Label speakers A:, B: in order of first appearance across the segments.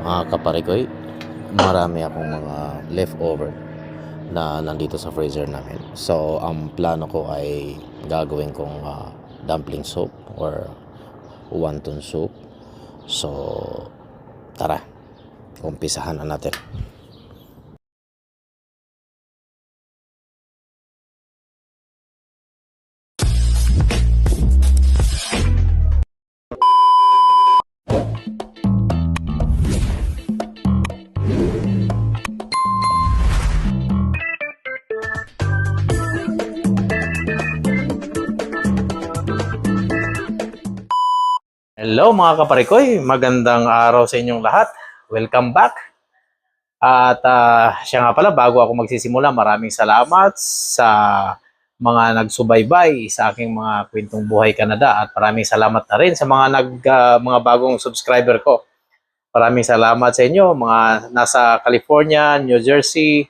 A: mga kaparikoy, marami akong mga leftover na nandito sa freezer namin. So, ang plano ko ay gagawin kong ah, dumpling soup or wonton soup. So, tara, umpisahan na natin. Hello mga kaparikoy, magandang araw sa inyong lahat. Welcome back. At ah, siya nga pala, bago ako magsisimula, maraming salamat sa mga nagsubaybay sa aking mga kwentong buhay Canada at maraming salamat na rin sa mga nag ah, mga bagong subscriber ko. Maraming salamat sa inyo, mga nasa California, New Jersey,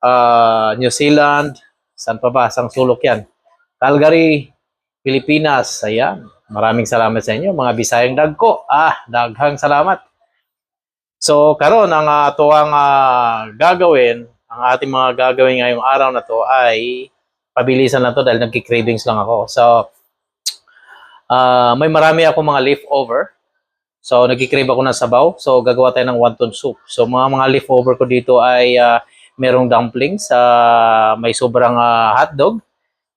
A: ah, New Zealand, saan pa ba? Sang sulok yan. Calgary, Pilipinas, ayan. Maraming salamat sa inyo, mga Bisayang dagko. Ah, daghang salamat. So, karon ang uh, tuwang ah, gagawin, ang ating mga gagawin ngayong araw na to ay pabilisan na to dahil nagki-cravings lang ako. So, ah, may marami ako mga leftover. So, nagki-crave ako ng sabaw. So, gagawa tayo ng wonton soup. So, mga mga leftover ko dito ay ah, merong dumplings, ah, may sobrang ah, hotdog,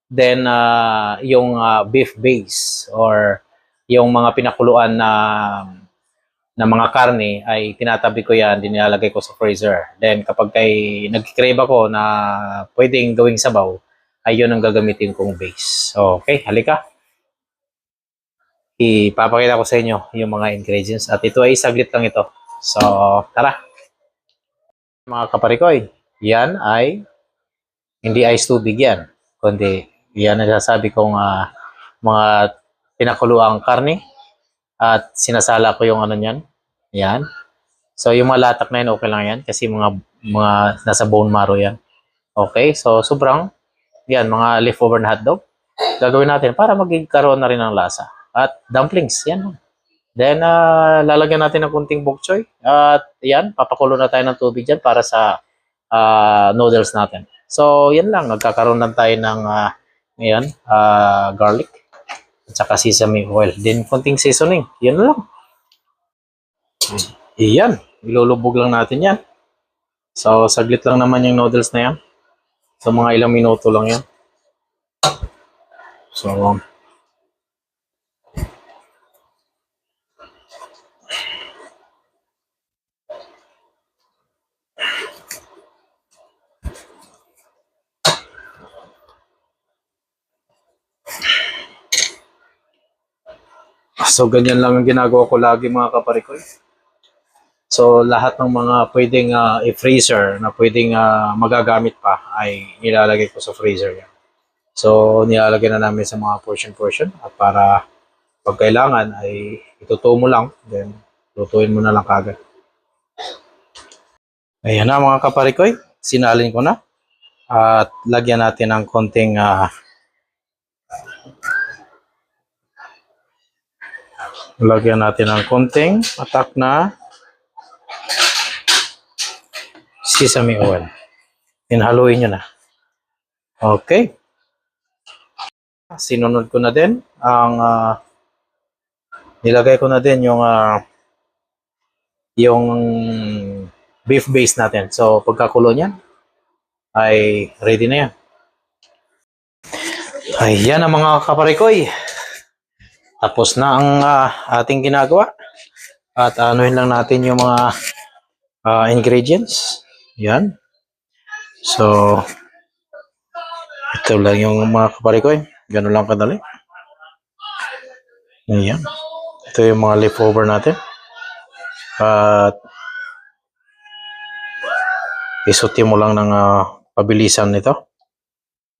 A: then ah, yung ah, beef base or yung mga pinakuluan na na mga karne ay tinatabi ko yan, dinilalagay ko sa freezer. Then kapag kay nagkikrave ako na pwedeng gawing sabaw, ay yun ang gagamitin kong base. Okay, halika. Ipapakita ko sa inyo yung mga ingredients at ito ay saglit lang ito. So, tara. Mga kaparikoy, yan ay hindi ice tubig yan, kundi yan ang sasabi kong ah, mga pinakuluang karne at sinasala ko yung ano niyan. Yan. So yung mga latak na yan, okay lang yan kasi mga mga nasa bone marrow yan. Okay, so sobrang yan, mga leftover na hotdog. Gagawin natin para magkaroon na rin ng lasa. At dumplings, yan. Then, ah, lalagyan natin ng kunting bok choy. At yan, papakulo na tayo ng tubig dyan para sa ah, noodles natin. So, yan lang. Nagkakaroon lang tayo ng ah, ngayon, ah, garlic at saka sesame oil. Then, konting seasoning. Yan lang. Iyan. Ilulubog lang natin yan. So, saglit lang naman yung noodles na yan. So, mga ilang minuto lang yan. So, So, ganyan lang ang ginagawa ko lagi mga kaparikoy. So, lahat ng mga pwedeng ah, i-freezer na pwedeng ah, magagamit pa ay nilalagay ko sa freezer yan. So, nilalagay na namin sa mga portion-portion at para pag kailangan ay itutuo mo lang, then lutuin mo na lang kagad. Ayan na mga kaparikoy, sinalin ko na. At lagyan natin ng konting ah, Lagyan natin ng konting atak na sesame oil. Inhaluin nyo na. Okay. Sinunod ko na din ang ah, nilagay ko na din yung ah, yung beef base natin. So pagkakulo niyan ay ready na yan. Ayan ang mga kaparikoy. Tapos na ang ah, ating ginagawa. At anuhin lang natin yung mga ah, ingredients. Yan. So, ito lang yung mga kaparikoy. Ganun lang kadali. Ayan. Ito yung mga leftover natin. At isuti mo lang ng ah, pabilisan nito.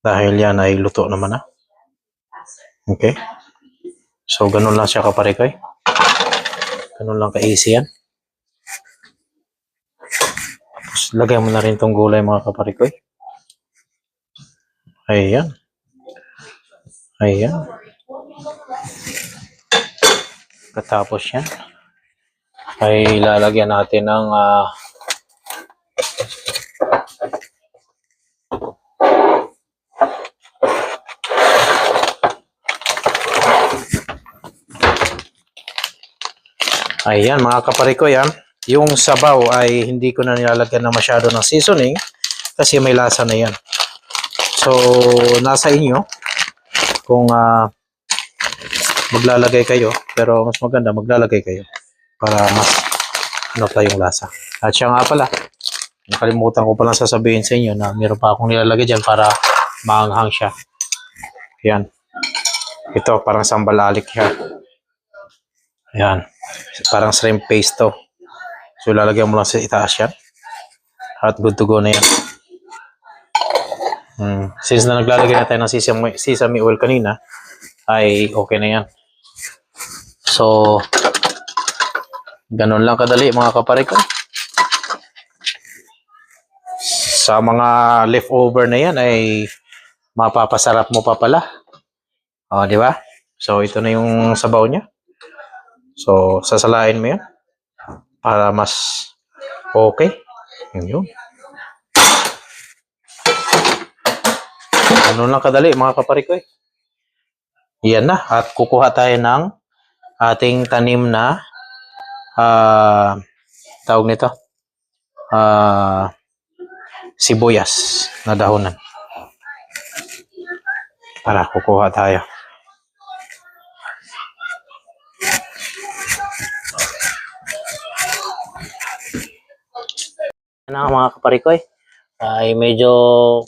A: Dahil yan ay luto naman na. Okay. So, ganun lang siya kaparikoy. Ganun lang ka-easy yan. Tapos, lagay mo na rin tong gulay mga kaparikoy. Ayan. Ayan. Katapos yan, ay lalagyan natin ng ah, Ayan mga kapare ko yan. Yung sabaw ay hindi ko na nilalagyan na masyado ng seasoning kasi may lasa na yan. So, nasa inyo kung ah, maglalagay kayo. Pero mas maganda maglalagay kayo para mas ano pa yung lasa. At siya nga pala, nakalimutan ko palang sasabihin sa inyo na meron pa akong nilalagay dyan para maanghang siya. Yan. Ito, parang sambal alik siya. Yan. Parang shrimp paste to. So, lalagyan mo lang sa itaas yan. At good to go na yan. Hmm. Since na naglalagay na tayo ng sesame, sesame oil kanina, ay okay na yan. So, ganun lang kadali mga kapare ko. Sa mga leftover na yan ay mapapasarap mo pa pala. O, di ba? So, ito na yung sabaw niya. So, sasalain mo yan para mas okay. Yun yun. Ano lang kadali mga kapare ko eh. Yan na. At kukuha tayo ng ating tanim na ah tawag nito ah sibuyas na dahonan. Para kukuha tayo. Yan ang mga kaparikoy. Ay medyo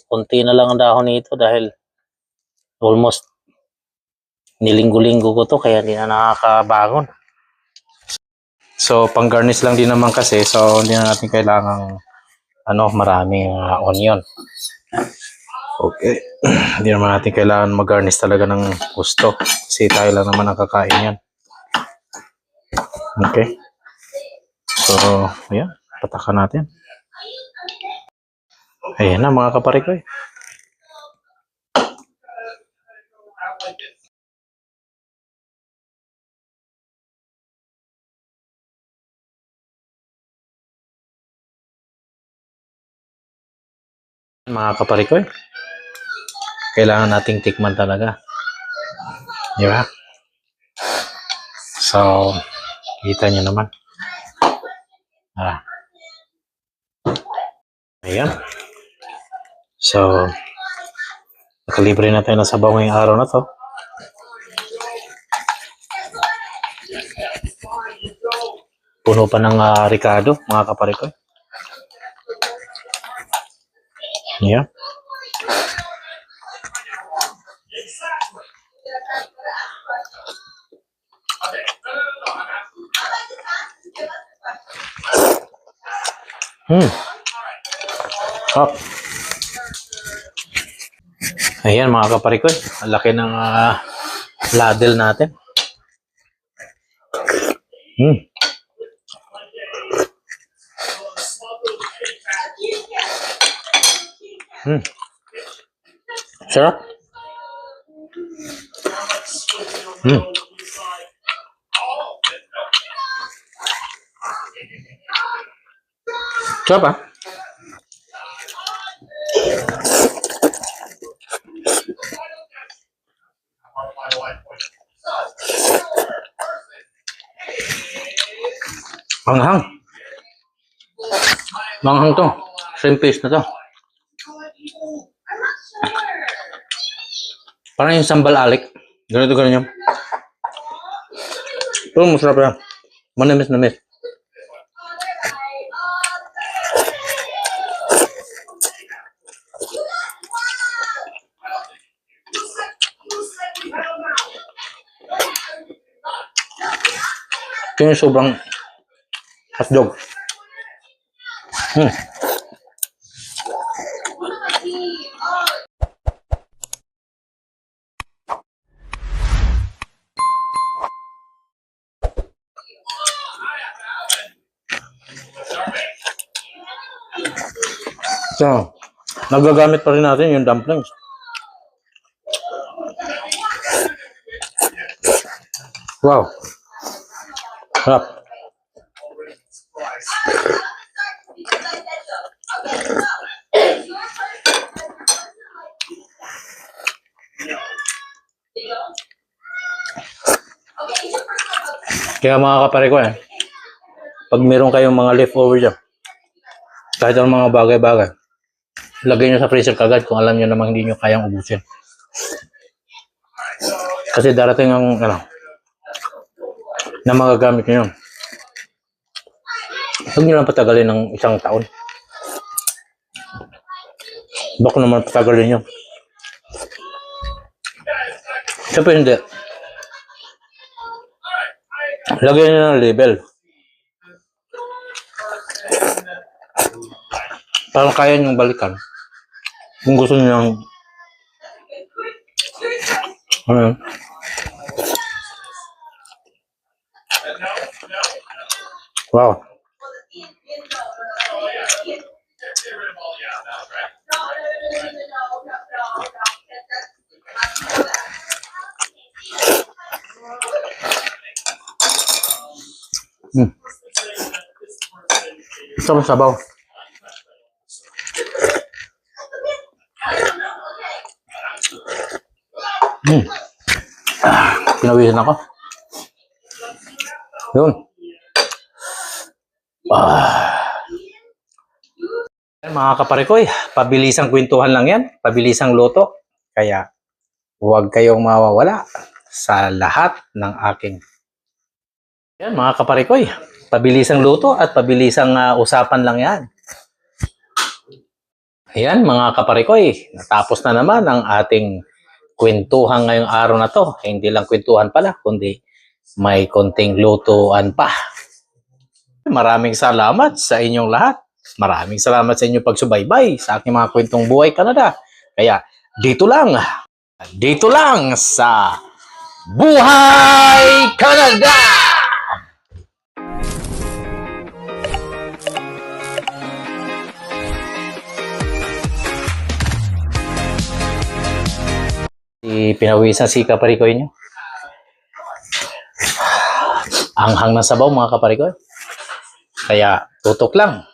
A: konti na lang ang dahon nito dahil almost nilinggo-linggo ko to kaya hindi na nakakabangon. So pang garnish lang din naman kasi so hindi na natin kailangang ano maraming uh, onion. Okay. hindi naman natin kailangan mag-garnish talaga ng gusto kasi tayo lang naman ang kakain yan. Okay. So, ayan. Patakan natin. Ayan na mga kapare ko eh. Mga kapare ko eh. Kailangan nating tikman talaga. Di ba? So, kita nyo naman. Ah. Ayan. So, nakalibre na tayo ng sabaw ngayong araw na to. Puno pa ng ah, Ricardo, mga kapare ko. Yeah. Hmm. Up. Ayan mga kaparikoy, ang laki ng ah, ladle natin. Hmm. Hmm. Sarap. Hmm. Sarap ah. Manghang. Manghang to. Shrimp paste na to. Parang yung sambal alik. Ganito ganun yung. Pero masarap yan. Manamis na mis. Ito yung sobrang hotdog. Hmm. So, nagagamit pa rin natin yung dumplings. Wow. Sarap. Kaya mga kapare eh, pag meron kayong mga leftover dyan, kahit anong mga bagay-bagay, lagay nyo sa freezer kagad kung alam nyo namang hindi nyo kayang ubusin. Kasi darating ang, ano, na magagamit nyo yun. Huwag nyo lang patagalin ng isang taon. Baka naman patagalin nyo. Siyempre hindi. Lagyan nyo ng label. Parang kaya nyo balikan. Kung gusto nyo ng... Ano? Wow. Hmm. Sabaw sabaw. Hmm. Ah, pinawisan ako. Yun. Ah. Mga kaparekoy, pabilisang kwentuhan lang yan, pabilisang loto. Kaya huwag kayong mawawala sa lahat ng aking yan mga kaparikoy, pabilisang luto at pabilisang ah, usapan lang yan. Ayan mga kaparikoy, natapos na naman ang ating kwentuhan ngayong araw na to. Hindi lang kwentuhan pala, kundi may konting lutuan pa. Maraming salamat sa inyong lahat. Maraming salamat sa inyong pagsubaybay sa aking mga kwentong buhay Canada. Kaya dito lang, dito lang sa Buhay Canada! Si pinawisan si kaparikoy nyo. Ang hang ng sabaw mga kaparikoy. Kaya tutok lang.